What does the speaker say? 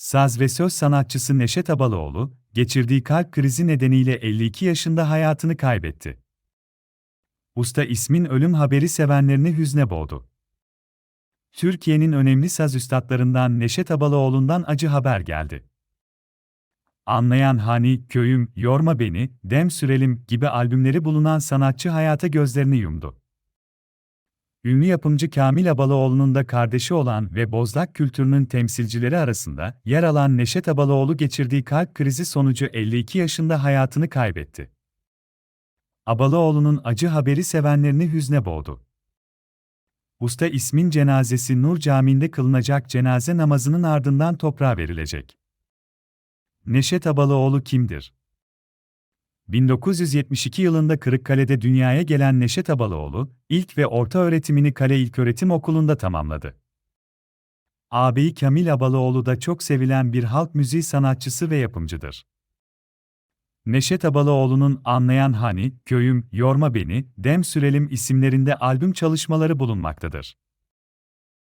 Saz ve söz sanatçısı Neşet Abalıoğlu, geçirdiği kalp krizi nedeniyle 52 yaşında hayatını kaybetti. Usta ismin ölüm haberi sevenlerini hüzne boğdu. Türkiye'nin önemli saz üstadlarından Neşet Abalıoğlu'ndan acı haber geldi. Anlayan Hani, Köyüm, Yorma Beni, Dem Sürelim gibi albümleri bulunan sanatçı hayata gözlerini yumdu. Ünlü yapımcı Kamil Abalıoğlu'nun da kardeşi olan ve Bozlak kültürünün temsilcileri arasında yer alan Neşet Abalıoğlu geçirdiği kalp krizi sonucu 52 yaşında hayatını kaybetti. Abalıoğlu'nun acı haberi sevenlerini hüzne boğdu. Usta ismin cenazesi Nur Camii'nde kılınacak cenaze namazının ardından toprağa verilecek. Neşet Abalıoğlu kimdir? 1972 yılında Kırıkkale'de dünyaya gelen Neşet Abalıoğlu, ilk ve orta öğretimini Kale İlköğretim Okulu'nda tamamladı. Ağabeyi Kamil Abalıoğlu da çok sevilen bir halk müziği sanatçısı ve yapımcıdır. Neşet Abalıoğlu'nun Anlayan Hani, Köyüm, Yorma Beni, Dem Sürelim isimlerinde albüm çalışmaları bulunmaktadır.